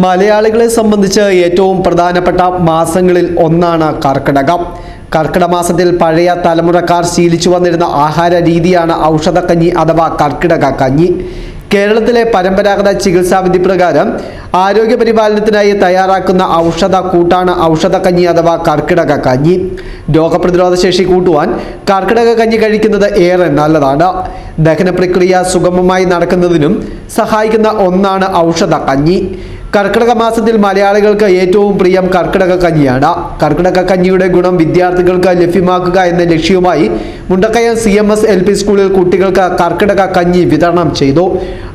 മലയാളികളെ സംബന്ധിച്ച് ഏറ്റവും പ്രധാനപ്പെട്ട മാസങ്ങളിൽ ഒന്നാണ് കർക്കിടകം. മാസത്തിൽ പഴയ തലമുറക്കാർ ശീലിച്ചു വന്നിരുന്ന ആഹാര രീതിയാണ് ഔഷധക്കഞ്ഞി അഥവാ കർക്കിടക കഞ്ഞി. കേരളത്തിലെ പരമ്പരാഗത ചികിത്സാവിധി പ്രകാരം ആരോഗ്യ പരിപാലനത്തിനായി തയ്യാറാക്കുന്ന ഔഷധ കൂട്ടാണ് ഔഷധക്കഞ്ഞി അഥവാ കർക്കിടക കഞ്ഞി. രോഗപ്രതിരോധ ശേഷി കൂട്ടുവാൻ കർക്കിടക കഞ്ഞി കഴിക്കുന്നത് ഏറെ നല്ലതാണ്. ദഹന പ്രക്രിയ സുഗമമായി നടക്കുന്നതിനും സഹായിക്കുന്ന ഒന്നാണ് ഔഷധ കഞ്ഞി. കർക്കിടക മാസത്തിൽ മലയാളികൾക്ക് ഏറ്റവും പ്രിയം കർക്കിടക കഞ്ഞിയാണ്. കർക്കിടക കഞ്ഞിയുടെ ഗുണം വിദ്യാർത്ഥികൾക്ക് ലഭ്യമാക്കുക എന്ന ലക്ഷ്യവുമായി Mundakayam C M S L P സ്കൂളിൽ കുട്ടികൾക്ക് കർക്കിടക കഞ്ഞി വിതരണം ചെയ്തു.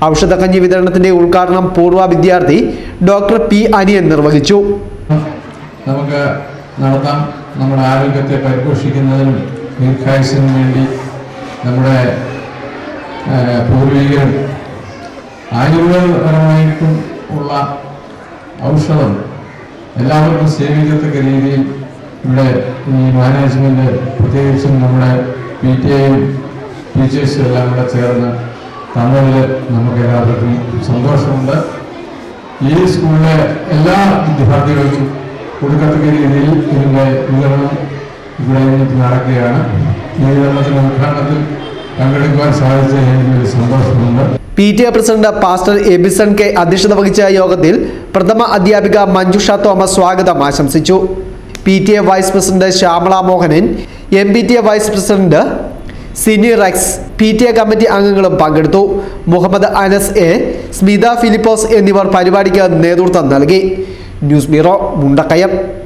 ഔഷധ കഞ്ഞി വിതരണത്തിന്റെ ഉദ്ഘാടനം പൂർവ വിദ്യാർത്ഥി ഡോക്ടർ പി അനിയൻ നിർവഹിച്ചു. നമുക്ക് നടത്താം. നമ്മുടെ ആരോഗ്യത്തെ പരിപോഷിക്കുന്നതിനും ദീർഘായുസിനും വേണ്ടി നമ്മുടെ പൂർവികരും ആയുർവേദപരമായിട്ടും ഉള്ള ഔഷധം എല്ലാവർക്കും സേവിക്കത്തക്ക രീതിയിൽ ഇവിടെ ഈ മാനേജ്മെന്റ് പ്രത്യേകിച്ചും നമ്മുടെ പി ടി ഐയും ടീച്ചേഴ്സും എല്ലാം കൂടെ ചേർന്ന് തന്നതിൽ നമുക്ക് എല്ലാവർക്കും സന്തോഷമുണ്ട്. ഈ സ്കൂളിലെ എല്ലാ വിദ്യാർത്ഥികൾക്കും കൊടുക്കത്തക്ക രീതിയിൽ ഇതിന്റെ വിതരണം ഇവിടെ നടക്കുകയാണ്. ഈ വിതരണത്തിന്റെ ഉദ്ഘാടനത്തിൽ പങ്കെടുക്കുവാൻ സാധിച്ച എനിക്കൊരു സന്തോഷമുണ്ട്. P T A president pastor Abison K അധ്യക്ഷത വഹിച്ച യോഗത്തിൽ പ്രഥമ അധ്യാപിക മഞ്ജുഷ തോമസ് സ്വാഗതം ആശംസിച്ചു. P T A vice president Shyamala Mohanan M P T A vice president Sini Rex P T A committee അംഗങ്ങളും പങ്കെടുത്തു. മുഹമ്മദ് അനസ് എ സ്മിത ഫിലിപ്പോസ് എന്നിവർ പരിപാടിക്ക് നേതൃത്വം നൽകി. jus biro Bunda kayak